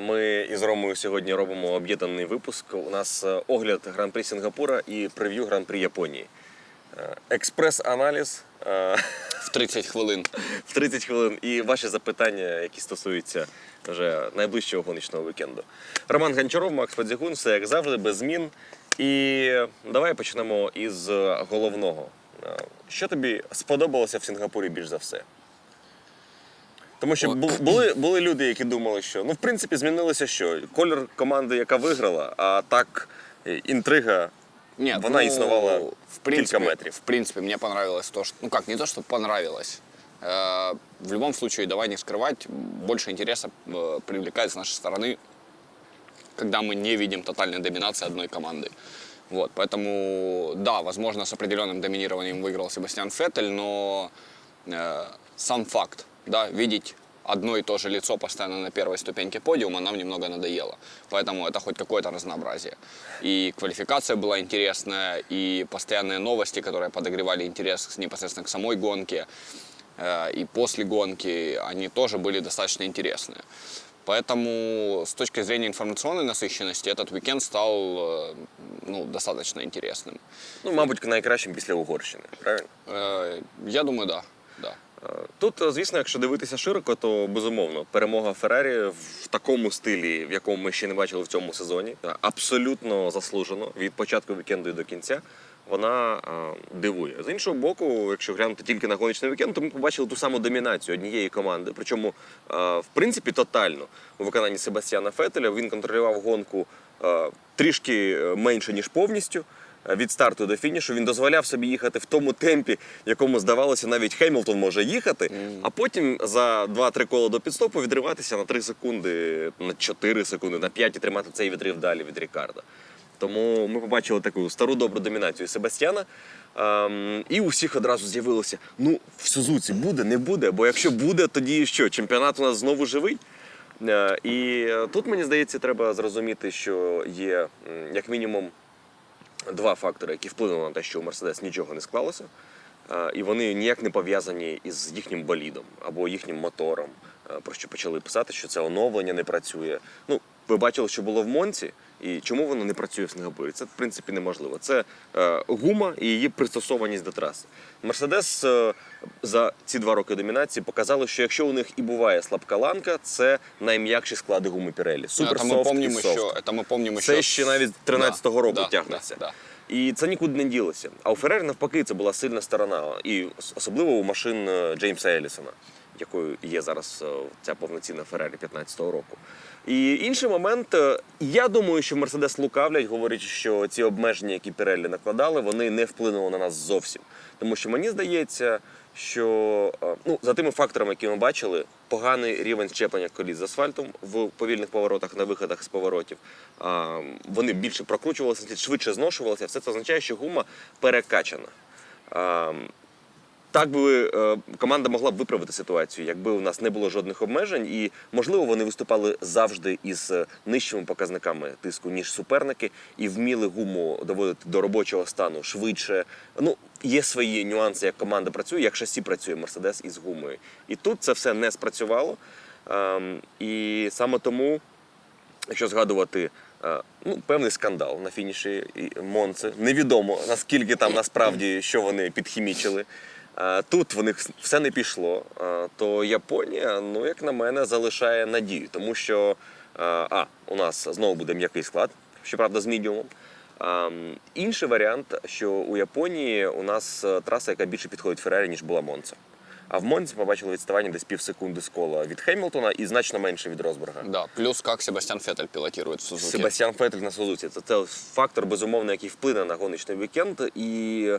Ми із Ромою сьогодні робимо об'єднаний випуск. У нас е, огляд гран-прі Сінгапура і прев'ю гран-прі Японії. Е, Експрес-аналіз е, В 30 хвилин. в 30 хвилин і ваші запитання, які стосуються вже найближчого гоночного вікенду. Роман Гончаров, Макс Подзігун, все як завжди, без змін. І давай почнемо із головного. Що тобі сподобалося в Сінгапурі більш за все? Тому що О. бу- були, були люди, які думали, що ну, в принципі, змінилося що? Колір команди, яка виграла, а так е, інтрига Нет, Вона ну, існувала в принципе, кілька метрів. В принципе, мне понравилось то, что... Ну как, не то, что понравилось. Э, в любом случае, давай не скрывать, больше интереса э, привлекает с нашей стороны, когда мы не видим тотальной доминации одной команды. Вот, поэтому, да, возможно, с определенным доминированием выиграл Себастьян Феттель, но э, сам факт, да, видеть одно и то же лицо постоянно на первой ступеньке подиума нам немного надоело. Поэтому это хоть какое-то разнообразие. И квалификация была интересная, и постоянные новости, которые подогревали интерес непосредственно к самой гонке, э, и после гонки, они тоже были достаточно интересные. Поэтому с точки зрения информационной насыщенности этот уикенд стал э, ну, достаточно интересным. ну, мабуть, найкращим після Угорщини. Правильно? Э, Я думаю, да. да. Е, Тут, е, звісно, якщо дивитися широко, то безумовно перемога Феррарі в такому стилі, в якому ми ще не бачили в цьому сезоні, е, абсолютно заслужено від початку вікенду і до кінця. Вона дивує. З іншого боку, якщо глянути тільки на гоночний вікенд, то ми побачили ту саму домінацію однієї команди. Причому, в принципі, тотально у виконанні Себастьяна Фетеля він контролював гонку трішки менше ніж повністю від старту до фінішу. Він дозволяв собі їхати в тому темпі, якому здавалося, навіть Хемілтон може їхати, а потім за 2-3 кола до підстопу відриватися на 3 секунди, на 4 секунди, на 5 і тримати цей відрив далі від Рікарда. Тому ми побачили таку стару добру домінацію Себастьяна. Ем, і у всіх одразу з'явилося: ну, в Сузуці буде, не буде, бо якщо буде, тоді що? Чемпіонат у нас знову живий. Е, І тут мені здається, треба зрозуміти, що є як мінімум два фактори, які вплинули на те, що у Мерседес нічого не склалося, е, і вони ніяк не пов'язані із їхнім болідом або їхнім мотором. е, Про що почали писати, що це оновлення не працює. Ну, ви бачили, що було в Монці, і чому воно не працює в Сингапурі? Це в принципі неможливо. Це е, гума і її пристосованість до траси. Мерседес е, за ці два роки домінації показали, що якщо у них і буває слабка ланка, це найм'якші склади гуми Pirelli. Супер это мы софт помним і еще, софт. это мы помним еще. Це ще навіть з 13-го року да, тягнеться. Да, да. І це нікуди не ділося. А у Феррері навпаки це була сильна сторона, і ос- особливо у машин е, Джеймса Елісона, якою є зараз е, ця повноцінна Феррері 15-го року. І інший момент, е, я думаю, що Мерседес лукавлять, говорячи, що ці обмеження, які Піреллі накладали, вони не вплинули на нас зовсім. Тому що мені здається, що е, ну, за тими факторами, які ми бачили, поганий рівень щеплення коліс з асфальтом в повільних поворотах на виходах з поворотів. Вони більше прокручувалися, швидше зношувалися. Все це означає, що гума перекачана. Так би е, команда могла б виправити ситуацію, якби у нас не було жодних обмежень, і можливо вони виступали завжди із е, нижчими показниками тиску, ніж суперники, і вміли гуму доводити до робочого стану швидше. Ну є свої нюанси, як команда працює, як шасі працює Мерседес із гумою. І тут це все не спрацювало. Ем, І саме тому якщо згадувати е, ну, певний скандал на фініші Монци, невідомо наскільки там насправді що вони підхімічили. Тут в них все не пішло, то Японія, ну як на мене, залишає надію, тому що а, у нас знову буде м'який склад, щоправда, з мідіумом. Інший варіант, що у Японії у нас е, траса, яка більше підходить Феррарі, ніж була Монца. А в Монці побачили відставання десь пів секунди з кола від Хемілтона і значно менше від Росберга. Да, плюс как Себастьян Феттель пилотирует в Сузуки. Себастьян Феттель на Сузуці. Це, це фактор, безумовно, який вплине на гоночний вікенд. І,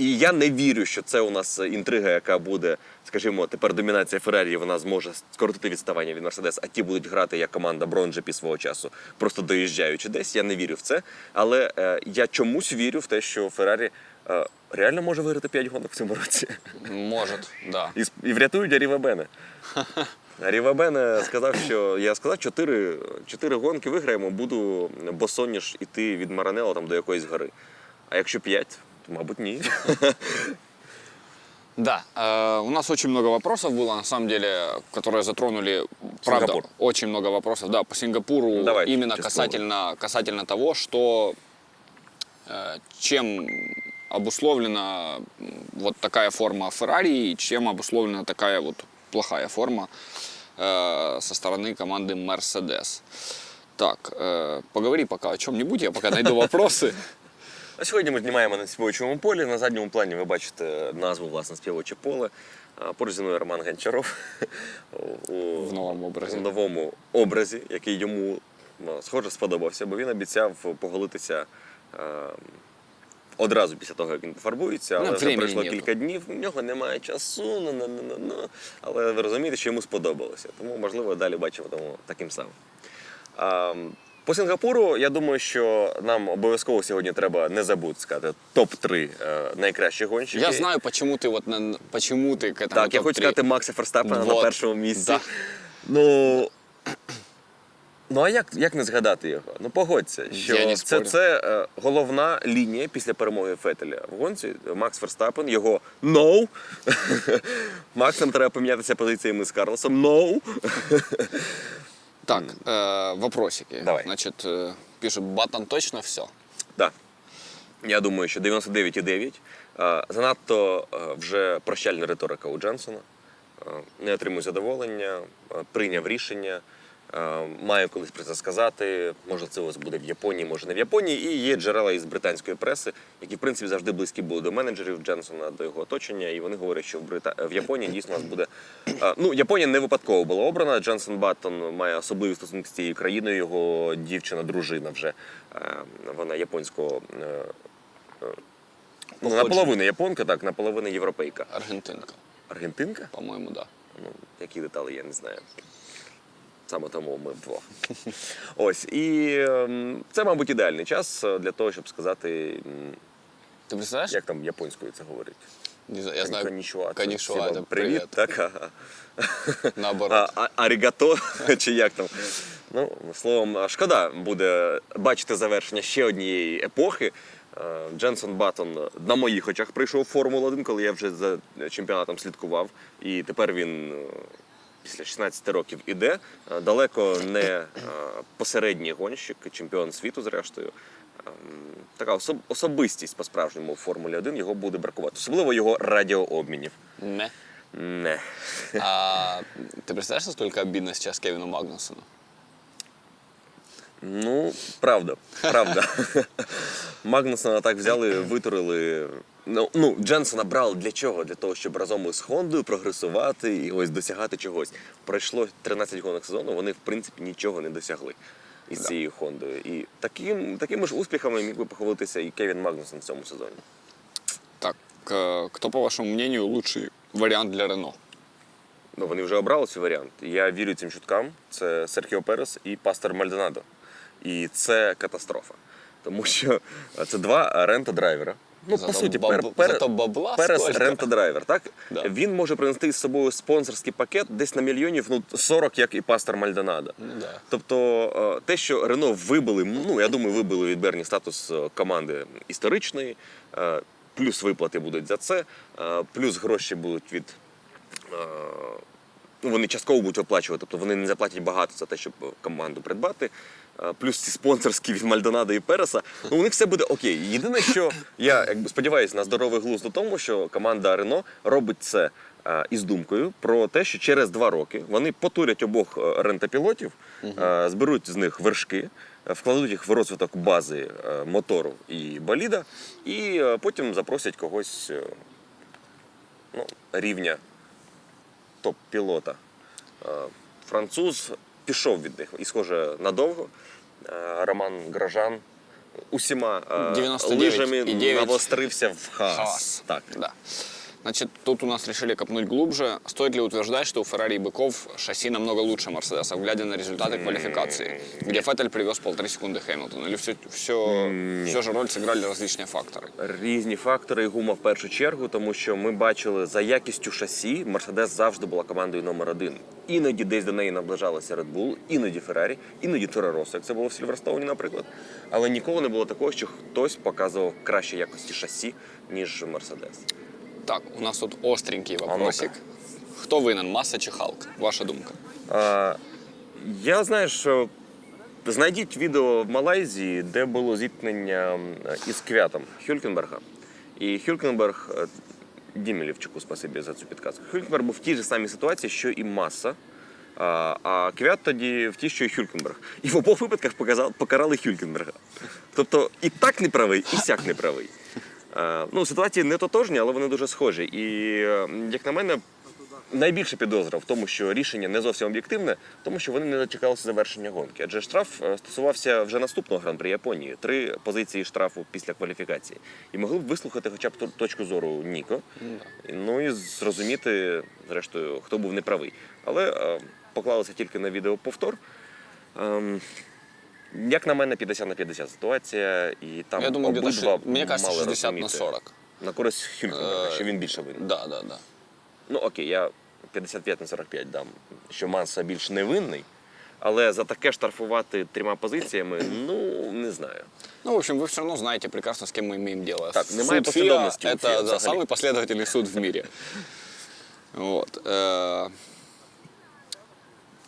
і я не вірю, що це у нас інтрига, яка буде, скажімо, тепер домінація Феррарі, вона зможе скоротити відставання від Мерседес, а ті будуть грати як команда Бронджепі свого часу, просто доїжджаючи десь. Я не вірю в це. Але е, я чомусь вірю в те, що Феррарі е, реально може виграти 5 гонок в цьому році. Может, да. І, і врятують Аріва Бене. Аріва Бене сказав, що я сказав, чотири, чотири гонки виграємо, буду босоніж іти від Маранелла там до якоїсь гори. А якщо п'ять, мабуть ні. Да, э, у нас очень много вопросов было, на самом деле, которые затронули, правда, Сингапур. очень много вопросов, да, по Сингапуру, Давайте, именно касательно, касательно того, что э, чем обусловлена вот такая форма Феррари и чем обусловлена такая вот плохая форма э, со стороны команды Mercedes. Так, э, поговори пока о чем-нибудь, я пока найду вопросы. А сьогодні ми знімаємо на співочому полі. На задньому плані ви бачите назву власне співоче поле. Поруч зі мною Роман Гончаров у, у В новому образі. в новому образі, який йому ну, схоже сподобався, бо він обіцяв поголитися одразу після того, як він пофарбується, але Ну, вже пройшло нету. кілька днів, в нього немає часу, ну, ну, ну, ну, ну. але ви розумієте, що йому сподобалося. Тому, можливо, далі бачимо тому таким самим. А, по Сінгапуру, я думаю, що нам обов'язково сьогодні треба не забути сказати топ-3 е, найкращих гонщиків. Я знаю, почему ты вот на- почему ты к этому Так, я хочу топ-3. сказати Макса Ферстапена на Вот. першому місці. Да. Ну. Ну а як, як не згадати його? Ну погодься, що Я не це, спорю. це е, головна лінія після перемоги Фетеля в гонці. Макс Ферстапен, його «No». Максом треба помінятися позиціями з Карлосом «No». Так, э, вопросики. Давай. Значит, э, пишет, Батон точно все. Так. Я думаю, що 99,9. Е, Занадто е, вже прощальна риторика у Дженсона. Е, Не отримую задоволення, е, прийняв рішення. Е, Маю колись про це сказати. Може, це ось буде в Японії, може не в Японії. І є джерела із британської преси, які в принципі завжди близькі були до менеджерів Дженсона, до його оточення. І вони говорять, що в Брита... в Японії дійсно у нас буде. е, Ну, Японія не випадково була обрана. Дженсон Баттон має особливі стосунки з цією країною. Його дівчина, дружина вже е, вона японського. Ну, наполовину японка, так, наполовину європейка. Аргентинка, Аргентинка? по-моему, да. Ну, які деталі, я не знаю. Саме тому ми вдвох. Ось. І ем, це, мабуть, ідеальний час е, для того, щоб сказати, м, Ты представляешь? як там японською це говорить. Не знаю, я знаю. Вам це привіт. привіт. Так, ага. Наоборот. А, а, арігато, чи як там. Ну, словом, шкода буде бачити завершення ще однієї епохи. Е, Дженсон Баттон на моїх очах прийшов в Формулу 1, коли я вже за чемпіонатом слідкував. І тепер він е, після 16 років іде. Е, Далеко не е, посередній гонщик, чемпіон світу, зрештою. Ем, Така особ- особистість по-справжньому в Формулі 1 його буде бракувати. Особливо його радіообмінів. Не. Не. А ты представляешь, насколько обидно сейчас Кевину Магнусону? Ну, правда, правда. Магнусона так взяли, витурили. Ну, ну, Дженсона брали для чого? Для того, щоб разом із Хондою прогресувати і ось досягати чогось. Пройшло 13 гонок сезону, вони в принципі нічого не досягли із цією Хондою. І таким, такими ж успіхами міг би похвалитися і Кевін Магнусон в цьому сезоні. Так, э, кто, по вашему мнению, лучший вариант для Рено? Ну, вони вже обрали цей варіант. Я вірю цим чуткам. Це Серхіо Перес і Пастор Мальдонадо. І це катастрофа. Тому що це два рента-драйвера. Ну, Зато по суті, баб- пер, зато бабла Перес сколько. рента-драйвер. Так? Да. Він може принести з собою спонсорський пакет десь на мільйонів ну, 40, як і Пастор Мальдонадо. Ну да. Тобто е, те, що Рено вибили, ну я думаю, вибили від Берні статус е, команди історичної, е, плюс виплати будуть за це, плюс гроші будуть від. Ну, вони частково будуть оплачувати, тобто вони не заплатять багато за те, щоб команду придбати. Е, Плюс ці спонсорські від Мальдонада і Переса. Ну, у них все буде окей. Єдине, що я якби сподіваюся на здоровий глузд у тому, що команда Рено робить це е, із думкою про те, що через два роки вони потурять обох е, рентапілотів, зберуть з них вершки, вкладуть їх в розвиток бази мотору і боліда, і потім запросять когось ну, рівня топ-пілота. Француз пішов від них і, схоже, надовго. Е, Роман Гражан усіма е, 99,9 лижами навострився в хаос. Хаос. Так. Да. Значит, тут у нас решили копнуть глубже. Стоит ли утверждать, что у Феррари и Быков шасси намного лучше Мерседеса, глядя на результаты квалификации, где Феттель привез полторы секунды Хэмилтону? Или все, все, все же роль сыграли различные факторы? Різні фактори і гума в першу чергу, тому що ми бачили за якістю шасі, Мерседес завжди була командою номер один. Іноді десь до неї наближалася Red Bull, іноді Феррарі, іноді Торе Россо, як це було в Сільверстоуні, наприклад. Але ніколи не було такого, що хтось показував кращі якості шасі, ніж Мерседес. Так, у нас тут остренький вопросик. Хто винен, маса чи Халк? Ваша думка? А, я знаю, що знайдіть відео в Малайзії, де було зіткнення із квятом Хюлькенберга. І Хюлькенберг е, Дімі Лівчуку, спасибі за цю підказку. Хюлькенберг був в тій же самій ситуації, що і маса. А, а квят тоді в тій, що і Хюлькенберг. І в обох випадках показав, покарали Хюлькенберга. Тобто і так не правий, і сяк не правий. Е, ну, ситуації не тотожні, але вони дуже схожі. І, е, як на мене, найбільша підозра в тому, що рішення не зовсім об'єктивне, тому що вони не дочекалися завершення гонки. Адже штраф е, стосувався вже наступного гран-при Японії. Три позиції штрафу після кваліфікації. І могли б вислухати хоча б точку зору Ніко. Ну і зрозуміти, зрештою, хто був неправий. Але поклалися тільки на відеоповтор. Ем, як на мене, 50 на 50 ситуація, і там Я думаю, где-то обидва ши- мені кажется, мали 60 на розуміти 40. На користь Хюлькенберга, Е, що він більше винен. Да, да, да. Ну окей, я 55 на 45 дам, що Манса більш невинний. Але за таке штрафувати трьома позиціями, ну не знаю. Ну, в общем, вы все равно знаете прекрасно, с кем мы имеем дело. Так, суд немає ФИА послідовності у – это ФІА да, взагалі. самый последовательный суд в мире. Вот. Е,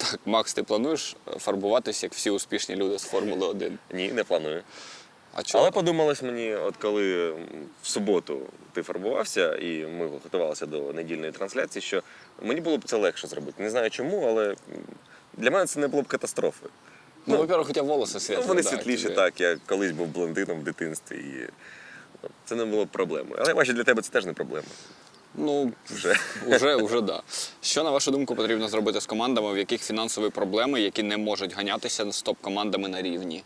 Так, Макс, ти плануєш фарбуватись, як всі успішні люди з Формули 1? Ні, не планую. А чого? Але подумалось мені, от коли м, в суботу ти фарбувався, і ми готувалися до недільної трансляції, що мені було б це легше зробити. Не знаю чому, але м, для мене це не було б катастрофи. Ну, во-первых, у тебе волосы Ну, светлые. вони да, світліші, тебе- так. Я колись був блондином в дитинстві, і ну, це не було б проблемою. Але я бачу, для тебе це теж не проблема. Ну, Вже. Уже, уже да. Що на вашу думку потрібно зробити з командами, в яких фінансові проблеми, які не можуть ганятися з топ-командами на рівні?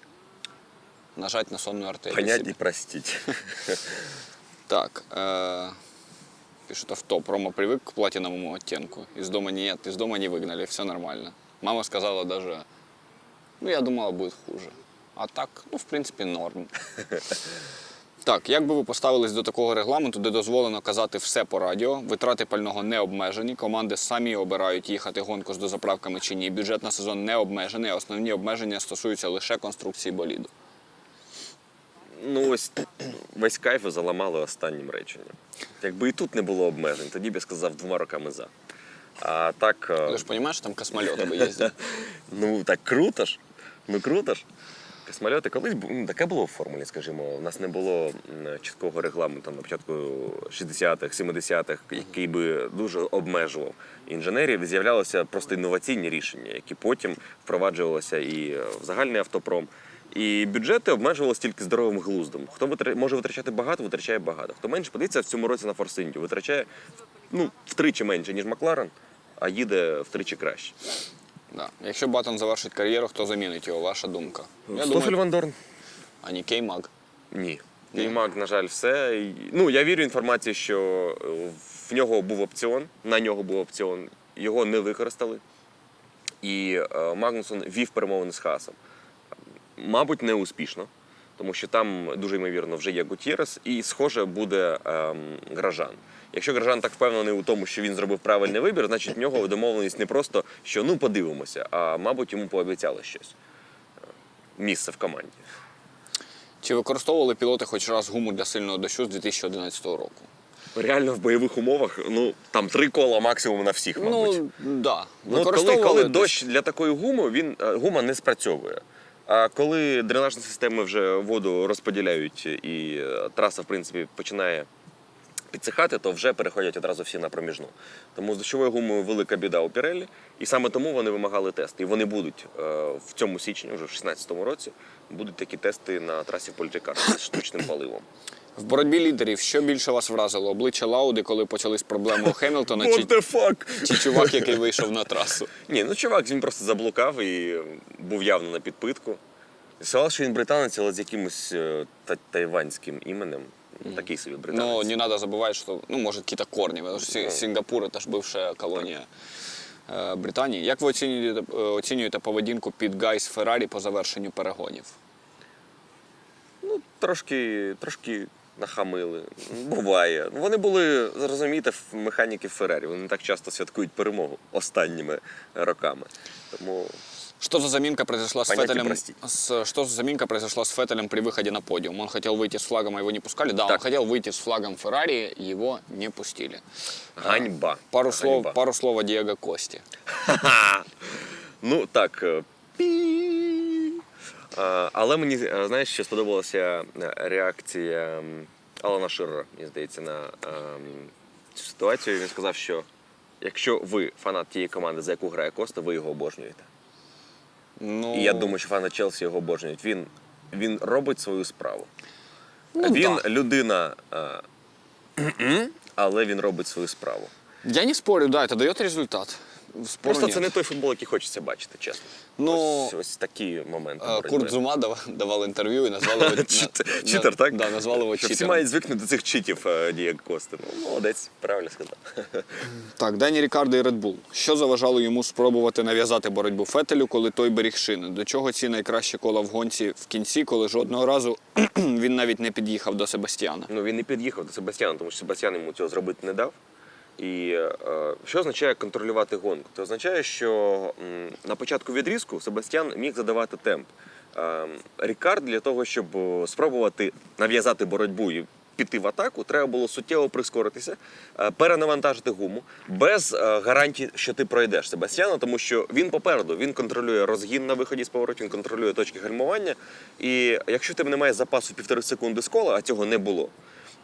Нажать на сонну артерію. Понять і простіть. Так. Э, пишут авто. Рома привык к платиновому оттенку. Из дома нет, из дома не выгнали, все нормально. Мама сказала даже, ну я думала, будет хуже. А так, ну, в принципі, норм. Так, як би ви поставились до такого регламенту, де дозволено казати все по радіо, витрати пального не обмежені, команди самі обирають їхати гонку з дозаправками чи ні, бюджет на сезон не обмежений, а основні обмеження стосуються лише конструкції боліду. Ну ось весь кайф ви заламали останнім реченням. Якби і тут не було обмежень, тоді б я сказав двома роками за. А так, е, Ти ж розумієш, там космольоти би їздили. ну так круто ж. Ну круто ж. Космольоти колись ну, таке було в формулі, скажімо. У нас не було чіткого регламенту на початку 60-х, 70-х, який би дуже обмежував інженерів. З'являлися просто інноваційні рішення, які потім впроваджувалися і в загальний автопром. І бюджети обмежувалися тільки здоровим глуздом. Хто може витрачати багато, витрачає багато. Хто менше подивіться в цьому році на Force витрачає ну, втричі менше, ніж Макларен, а їде втричі краще. Да. Якщо Баттон завершить кар'єру, хто замінить його? Ваша думка? Я Стофель думаю, Ван Дорн? а не Кеймаг. Ні. Кеймак, на жаль, все. І- Ну, я вірю інформації, що е, в нього був опціон, на нього був опціон, його не використали. І е, Магнусон вів перемовини з Хасом. Мабуть, не успішно, тому що там дуже ймовірно вже є Гутєрес, і схоже буде ем, Гражан. Якщо Гражан так впевнений у тому, що він зробив правильний вибір, значить в нього домовленість не просто, що ну подивимося, а мабуть йому пообіцяли щось. Місце в команді. Чи використовували пілоти хоч раз гуму для сильного дощу з 2011 року? Реально в бойових умовах, ну там три кола максимум на всіх, мабуть. Ну, да. Ну, коли, коли дощ для такої гуми, він е, гума не спрацьовує. А коли дренажні системи вже воду розподіляють і е, траса, в принципі, починає підсихати, то вже переходять одразу всі на проміжну. Тому з дощовою гумою велика біда у Піреллі, і саме тому вони вимагали тести. І вони будуть е, в цьому січні, вже в 2016 році, будуть такі тести на трасі Польчикар з штучним паливом. В боротьбі лідерів що більше вас вразило? Обличчя Лауди, коли почались проблеми у Хемілтона, чи, чи чувак, який вийшов на трасу? Ні, ну чувак, він просто заблукав і був явно на підпитку. Сказав, що він британець, але з якимось е, та- тайванським іменем. Такий собі британець. Но не надо забывать, что, ну, может, какие-то корни, потому что Си- Сингапур это ж бывшая колонія е, Британії. Як ви оцінюєте, е, оцінюєте поведінку під Гайс Феррарі по завершенню перегонів? Ну, трошки, трошки нахамили. Буває. Ну, Вони були, зрозумієте, в- механіки Феррарі. Вони не так часто святкують перемогу останніми роками. Тому Что за заминка произошла с Понятие Феттелем? простить. С, что за заминка произошла с Феттелем при выходе на подиум? Он хотел выйти с флагом, а его не пускали. Да, он Так. хотел выйти с флагом Феррари, его не пустили. Ганьба. Пару слов, Ганьба. пару слов о Диего Кости. Ну так. е, пі. Е, Але мені е, знаєш, що сподобалася е, реакція м, Алана Ширера, мені здається, на ем, цю ситуацію. Він сказав, що якщо ви фанат тієї команди, за яку грає Коста, ви його обожнюєте. Ну, І я думаю, що фани Челсі його обожнюють. Він, він робить свою справу. Ну, він да. людина, е, але він робить свою справу. Я не спорю, да, это дает результат. Спору Просто це не той футбол, який хочеться бачити, чесно. Ну, ось, ось такі моменти. Боротьби. Курт Зума дав- давал интервью и назвал его... Чит- на- Читер, на- так? Да, назвал его Що всі читером. мають звикнути до цих читів е, Дієго Кости. Ну, молодець, правильно сказав. Так, Дані Рікардо і Red Bull. Що заважало йому спробувати нав'язати боротьбу Фетелю, коли той беріг шини? До чого ці найкращі кола в гонці в кінці, коли жодного разу він навіть не під'їхав до Себастьяна? Ну, він не під'їхав до Себастьяна, тому що Себастьян йому цього зробити не дав. І е, що означає контролювати гонку? Це означає, що на початку відрізку Себастьян міг задавати темп. Е, Рікард для того, щоб спробувати нав'язати боротьбу і піти в атаку, треба було суттєво прискоритися, е, перенавантажити гуму без гарантій, що ти пройдеш Себастьяна, тому що він попереду, він контролює розгін на виході з поворотів, він контролює точки гальмування. І якщо в тебе немає запасу півтори секунди з кола, а цього не було,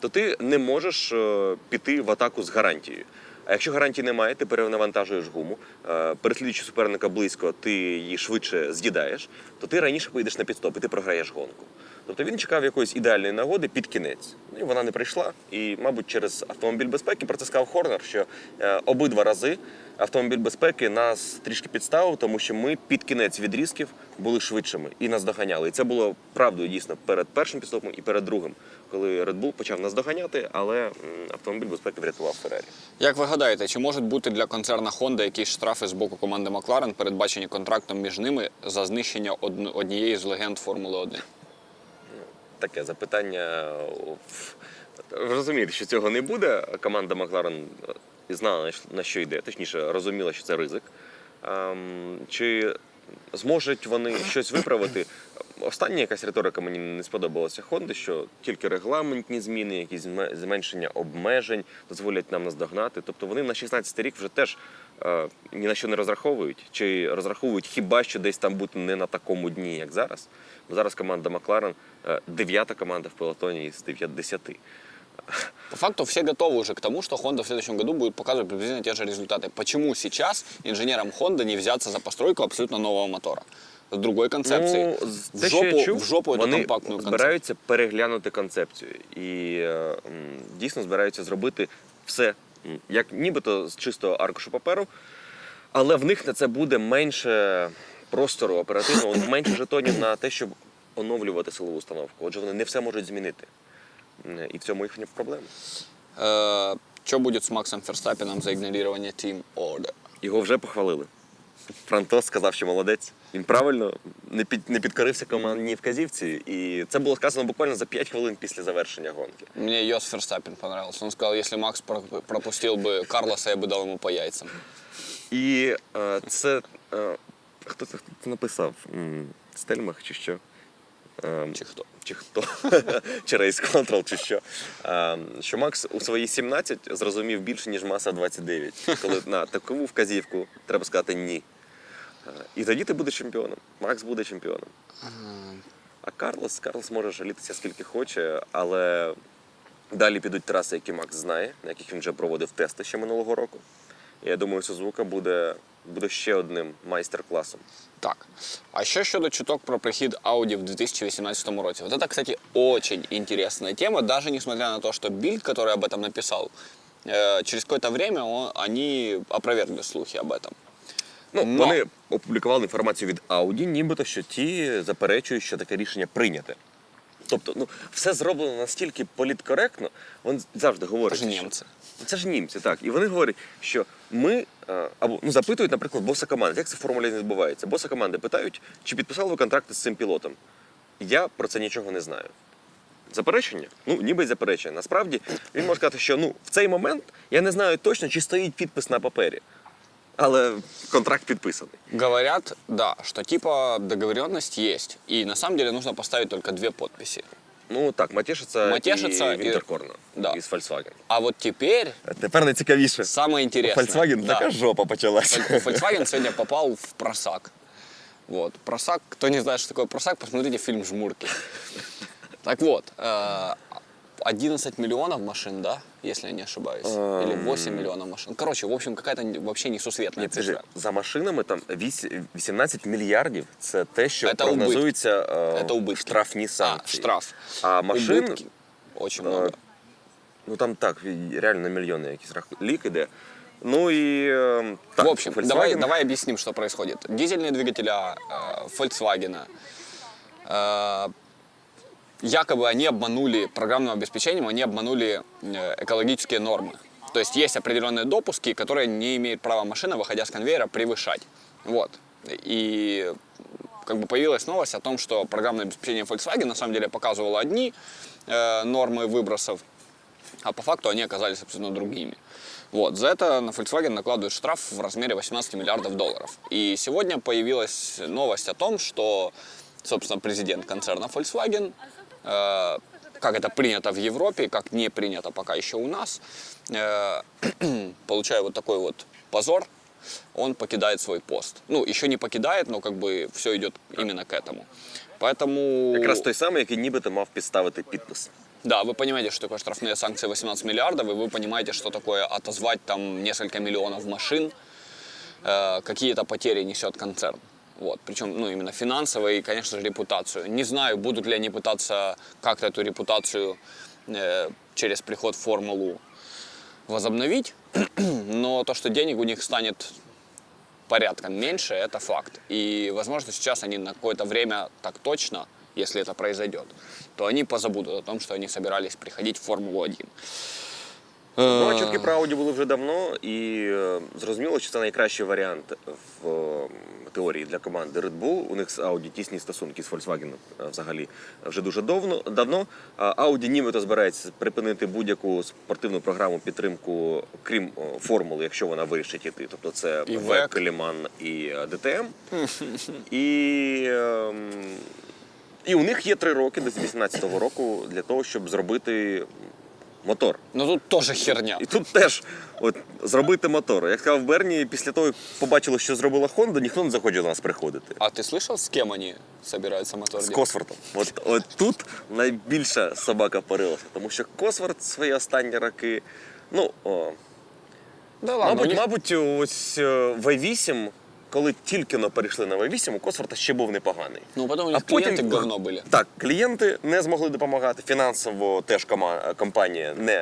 то ти не можеш е, піти в атаку з гарантією. А якщо гарантії немає, ти перенавантажуєш гуму, е, переслідуючи суперника близько, ти її швидше з'їдаєш, то ти раніше поїдеш на підстоп і ти програєш гонку. Тобто він чекав якоїсь ідеальної нагоди під кінець. Ну, І вона не прийшла. І, мабуть, через автомобіль безпеки про це сказав Хорнер, що е, обидва рази автомобіль безпеки нас трішки підставив, тому що ми під кінець відрізків були швидшими і нас доганяли. І це було правдою дійсно перед першим підстопом і перед другим, коли Red Bull почав нас доганяти, але автомобіль безпеки врятував Феррарі. Як ви гадаєте, чи можуть бути для концерна Honda якісь штрафи з боку команди Макларен, передбачені контрактом між ними за знищення одн- однієї з легенд Формули 1? Таке запитання. Розумієте, що цього не буде. Команда Макларен знала, на що йде, точніше, розуміла, що це ризик. Ем, Чи зможуть вони щось виправити? Остання якась риторика мені не сподобалася Хонди, що тільки регламентні зміни, якісь зме- зменшення обмежень дозволять нам наздогнати. Тобто вони на 16-й рік вже теж е, ні на що не розраховують, чи розраховують хіба що десь там бути не на такому дні, як зараз. Бо зараз команда Макларен е, дев'ята команда в пелотоні із 10. По факту все готовы уже к тому, что Honda в следующем году будет показывать приблизительно те же результаты. Почему сейчас инженерам Honda не взяться за постройку абсолютно нового мотора? С другой концепцией. Ну, з- в, те, що я жопу, чув, в жопу вони компактную концепцию. збираються переглянути концепцію і е, дійсно збираються зробити все, як нібито з чистого аркушу паперу, але в них на це буде менше простору оперативного, менше жетонів на те, щоб оновлювати силову установку. Отже, вони не все можуть змінити. І в цьому їхня проблема. Э, что будет с Максом Ферстаппином за игнорирование Team Order? Його вже похвалили. Франтос сказав, що молодець. Він правильно не, під, не підкорився командній вказівці. І це було сказано буквально за 5 хвилин після завершення гонки. Мне Йос Ферстаппин понравился. Он сказал, если Макс про- пропустил бы Карлоса, я бы дал ему по яйцам. І е, це. Е, хто це хто це написав? Стельмах чи що? Ем, Чи хто? Чи хто? Race Control, чи що? Що Макс у свої 17 зрозумів більше, ніж маса 29. Коли на таку вказівку треба сказати ні. І тоді ти будеш чемпіоном. Макс буде чемпіоном. А Карлос, Карлос може жалітися скільки хоче, але далі підуть траси, які Макс знає, на яких він вже проводив тести ще минулого року. І я думаю, Сузука буде, буде ще одним майстер-класом. Так. А що щодо чуток про прихід Audi в 2018 році? Вот это, кстати, очень интересная тема, даже несмотря на то, что Бильд, который об этом написал, э, через какое-то время он- они опровергли слухи об этом. Ну, Но- Вони опублікували інформацію від Audi, нібито що ті заперечують, що таке рішення прийняте. Тобто, ну, все зроблено настільки політкоректно, вони завжди говорять. Це ж що- німці. Це ж німці, так. І вони говорять, що ми е, або ну запитують, наприклад, боса команди, як це в Формулі не відбувається. Боса команди питають, чи підписали ви контракти з цим пілотом. Я про це нічого не знаю. Заперечення? Ну, ніби й заперечення. Насправді він може сказати, що ну в цей момент я не знаю точно, чи стоїть підпис на папері. Але контракт підписаний. Говорят, да, что типа договоренность есть. И на самом деле нужно поставить только две подписи. Ну так, Матішиця, Матішиця і і- Вінтеркорна Да. із Volkswagen. А вот теперь Тепер найцікавіше. самое интересное. Volkswagen Да. така жопа почалася. Фоль- Volkswagen сегодня попал в просак. Вот, просак, кто не знает, что такое просак, посмотрите фильм «Жмурки». Так вот, э, 11 миллионов машин, да, если я не ошибаюсь, или 8 миллионов машин. Короче, в общем, какая-то не- вообще несусветная Ні, це ж цифра. за машинами там вісь- 18 мільярдів. Це те, що Це прогнозується е, Это убытки. штрафні А, санкції. штраф. А машин, Убытки очень э, много. ну там так, і- реально на мільйони якийсь рах- лік іде. Ну і е, так, в общем, Volkswagen- давай, давай объясним, что происходит. Дизельные двигателя э, Volkswagen, э, якобы они обманули программным обеспечением, они обманули э, экологические нормы. То есть есть определенные допуски, которые не имеет права машина, выходя с конвейера, превышать. Вот. И как бы появилась новость о том, что программное обеспечение Volkswagen на самом деле показывало одни э, нормы выбросов, а по факту они оказались абсолютно другими. Вот, за это на Volkswagen накладывают штраф в размере 18 миллиардов долларов. И сегодня появилась новость о том, что, собственно, президент концерна Volkswagen, как это принято в Европе, как не принято пока еще у нас, э, получая вот такой вот позор, он покидает свой пост. Ну, еще не покидает, но как бы все идет именно к этому. Поэтому... Якраз той самий, який нібито мав підставити підпис. Да, вы понимаете, что такое штрафные санкции 18 миллиардов, и вы понимаете, что такое отозвать там несколько миллионов машин, э, какие-то потери несет концерн. Вот, причем, ну, именно финансовые и, конечно же, репутацию. Не знаю, будут ли они пытаться как-то эту репутацию э, через приход в формулу возобновить, но то, что денег у них станет порядком меньше, это факт. И, возможно, сейчас они на какое-то время так точно, если это произойдет, то они позабудут о том, что они собирались приходить в Формулу-1. Ну, а чутки про Audi були вже давно, і е, зрозуміло, що це найкращий варіант в е, теорії для команди Red Bull. У них з Audi тісні стосунки з Volkswagen е, взагалі вже дуже давно. давно. А Audi нібито збирається припинити будь-яку спортивну програму підтримку, крім формули, якщо вона вирішить іти. Тобто це ВЕК, Ліман і е, ДТМ. І, ем, і у них є три роки до 18-го року для того, щоб зробити мотор. Но тут тоже херня. І тут теж от, зробити мотор. Як сказав Берні, після того, як побачили, що зробила Honda, ніхто не захоче до нас приходити. А ты слышал, с кем они собираются мотор З делать? От, от тут найбільша собака порилася, тому що Косворт свої останні роки. Ну, о, Да ладно, у мабуть, них- мабуть, ось е, V8, коли тільки но перейшли на V8, у Косворта ще був непоганий. Ну, потом у них клиенты говно были. Так, клієнти не змогли допомагати. Фінансово теж кома- компанія не,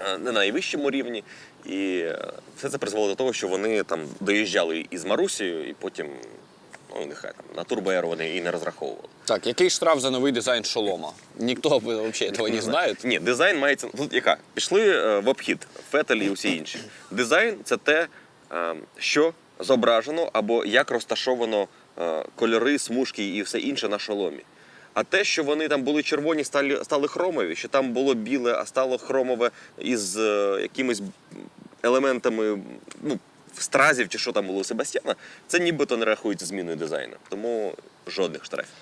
е, не на найвищому рівні. І е, все це призвело до того, що вони там доїжджали із Марусією, і потім, ну нехай там на турбоеру вони і не розраховували. Так, який штраф за новий дизайн шолома? Ніхто вообще этого не знає. Ні, дизайн мається. Тут яка? Пішли е, в обхід, Фетель і усі інші. Дизайн це те, е, що зображено або як розташовано е, кольори, смужки і все інше на шоломі. А те, що вони там були червоні, стали, стали хромові, що там було біле, а стало хромове із е, якимись елементами ну, стразів чи що там було у Себастьяна, це нібито не рахується зміною дизайну. Тому жодних штрафів.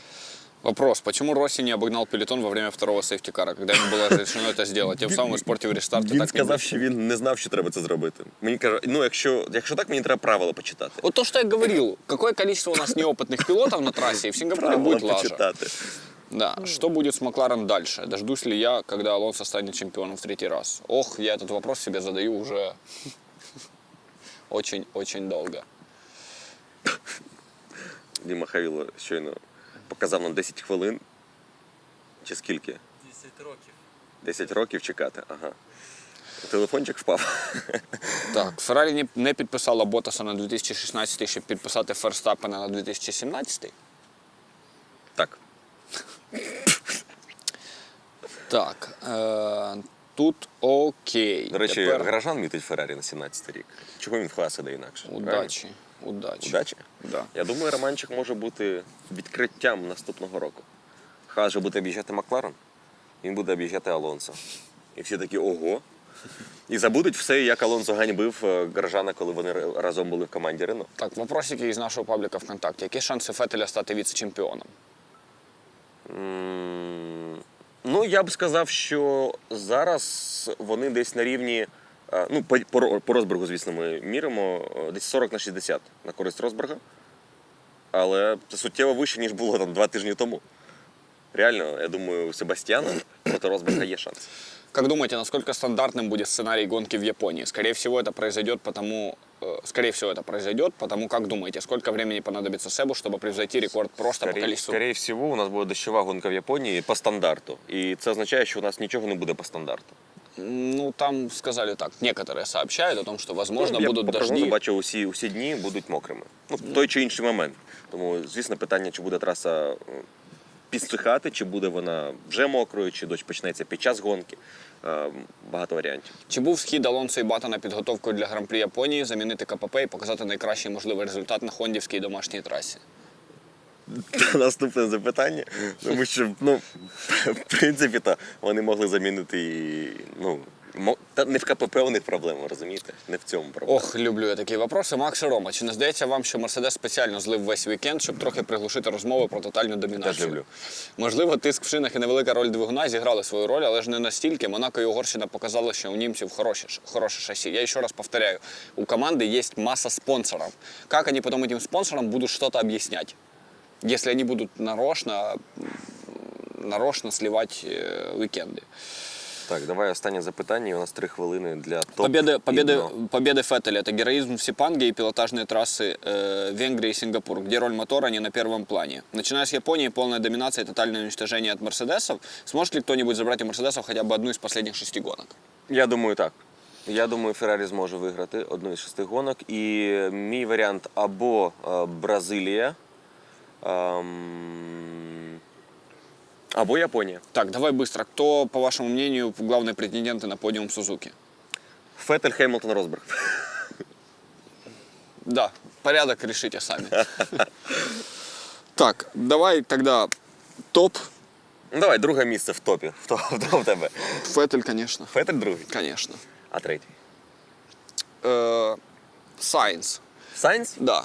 Вопрос, почему Росси не обогнал пелетон во время второго сейфтикара, когда ему было разрешено это сделать, тем самым испортив рестарт и Він так не сказав, будет? що він не знав, що треба це зробити. Мені каже, ну якщо, якщо так, мені треба правила почитати. Вот то, что я говорил, какое количество у нас неопытных пилотов на трассе, и в Сингапуре Правила будет лажа. почитати. Да, что будет с Макларен дальше? Дождусь ли я, когда Алонсо станет чемпионом в третий раз? Ох, я этот вопрос себе задаю уже очень-очень долго. Діма Хавіло щойно показав нам 10 хвилин. Чи скільки? 10 років. 10 років чекати. Ага. Телефончик впав. Так, Феррарі не, не підписала Ботаса на 2016, щоб підписати Ферстаппена на 2017. Так. Так, е, тут окей. До речі, Тепер гаражан мітить Феррарі на 17 рік. Чого він в клас іде інакше? правильно? Удачі. Удачі. Да. Я думаю, романчик може бути відкриттям наступного року. Хас же буде об'їжджати Макларен, він буде об'їжджати Алонсо. І всі такі ого. І забудуть все, як Алонсо ганьбив е, Грожана, коли вони разом були в команді Рено. Так, вопросики із нашого пабліка ВКонтакті. Які шанси Фетеля стати віце-чемпіоном? Ну, я б сказав, що зараз вони десь на рівні. е, Ну, по, по, Ро- по Росбергу, звісно, ми міримо е, десь 40 на 60 на користь Росберга. Але це суттєво вище, ніж було там два тижні тому. Реально, я думаю, у Себастьяна проти Росберга є шанс. Как думаете, насколько стандартным будет сценарий гонки в Японии? Скорее всего, это произойдет потому, э, скорее всего, это произойдет, потому как думаете, сколько времени понадобится Себу, чтобы превзойти рекорд просто по Скорее, количеству? скорее всього, у нас буде дощова гонка в Японії по стандарту. І це означає, що у нас нічого не буде по стандарту. Ну, там сказали так. Некоторые сообщают о том, что, возможно, Ну, я будут по прогнозу бачу, усі, усі дні будуть мокрими. Ну, в той чи інший момент. Тому, звісно, питання, чи буде траса е, підсихати, чи буде вона вже мокрою, чи дощ почнеться під час гонки. Е, Багато варіантів. Чи був схід Алонсо і Бата на підготовку для Гран-прі Японії, замінити КПП і показати найкращий можливий результат на хондівській домашній трасі? Наступне запитання. Тому що, ну, в принципі, то вони могли замінити і. Ну, мо- та не в КПП у них проблема, розумієте? Не в цьому проблема. Ох, люблю я такі вопроси. Макс і Рома, чи не здається вам, що Мерседес спеціально злив весь вікенд, щоб трохи приглушити розмови про тотальну домінацію? Теж люблю. Можливо, тиск в шинах і невелика роль двигуна зіграли свою роль, але ж не настільки. Монако і Угорщина показали, що у німців хороше, ш- хороше шасси. Я еще раз повторяю, у команды есть масса спонсоров. Как они потом этим спонсорам будут что-то объяснять? Если они будут нарочно, м, нарочно сливать э, уикенды. Так, давай останнє запитання. і У нас три хвилини для топ. Победы, победы, відео. победы Феттеля – это героизм в Сипанге и пилотажные трассы э, Венгрии и Сингапур, где роль мотора не на первом плане. Начиная с Японии, полная доминация и тотальное уничтожение от Мерседесов. Сможет ли кто-нибудь забрать у Мерседесов хотя бы одну из последних шести гонок? Я думаю, так. Я думаю, Феррарі зможе виграти одну із шести гонок. І мій варіант або е, Бразилія, ем, або Японія. Так, давай быстро. Кто, по вашему мнению, главные претенденты на подиум Сузуки? Феттель, Хеймлтон, Росберг. Да, порядок решите сами. Так, давай тогда топ. Ну давай, друге місце в топі. Хто, хто в тебе? Феттель, конечно. Феттель другий, Конечно. а третій. Э, Сайнс. Сайнс? Да.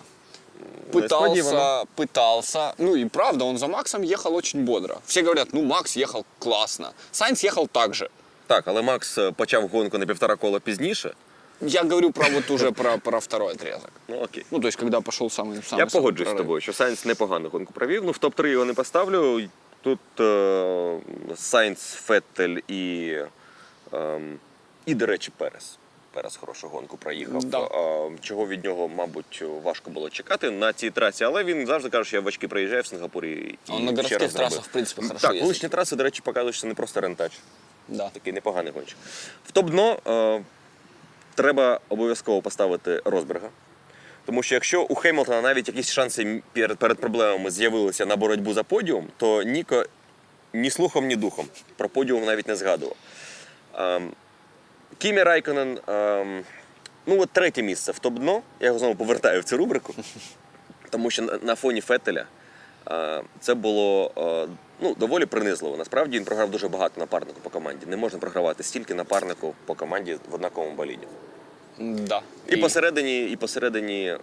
Несподівано. Пытался, пытался. Ну и правда, он за Максом ехал очень бодро. Все говорят, ну Макс ехал классно. Сайнс ехал так же. Так, але Макс е, почав гонку на півтора кола пізніше. Я говорю про вот уже про, про второй отрезок. Ну окей. Ну, то есть, когда пошел самый, самый Я погоджуюсь з тобою, що Сайнс непогану гонку провів. Ну, в топ-3 його не поставлю. Тут е, Сайнс, Феттель і, е, і, до речі, Перес. Перес хорошу гонку проїхав. Да. Е, чого від нього, мабуть, важко було чекати на цій трасі, але він завжди каже, що я в очки приїжджаю в Сингапурі. І Он на раз зробив. в принципе, хорошо Так, вуличні траси, до речі, показують, що це не просто рентач. Да. Такий непоганий гонщик. В топ-дно е, треба обов'язково поставити Росберга. Тому що якщо у Хеймлтона навіть якісь шанси перед, перед проблемами з'явилися на боротьбу за подіум, то Ніко ні слухом, ні духом про подіум навіть не згадував. Ем, Кімі Райконен, ем, ну от третє місце в топ-дно. Я його знову повертаю в цю рубрику. Тому що на, на фоні Феттеля е, це було е, ну, доволі принизливо. Насправді він програв дуже багато напарнику по команді. Не можна програвати стільки напарнику по команді в однаковому боліді. Да. І посередині, і посередині, е,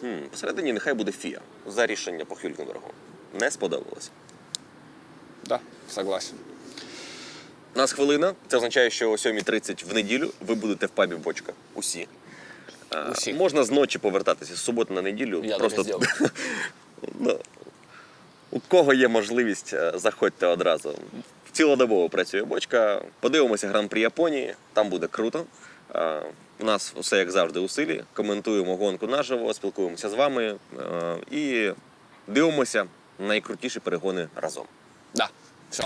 хм, посередині нехай буде Фіа за рішення по Хюлькенбергу. Не сподобалося. Да, согласен. У нас хвилина. Це означає, що о 7.30 в неділю ви будете в пабі бочка. Усі. Усі. Можна зночі повертатися з суботи на неділю. Я Просто так ну, у кого є можливість, е, заходьте одразу. Цілодобово працює бочка. Подивимося гран-при Японії. Там буде круто. У нас все як завжди у силі. Коментуємо гонку наживо, спілкуємося з вами е, і дивимося найкрутіші перегони разом. Да, все.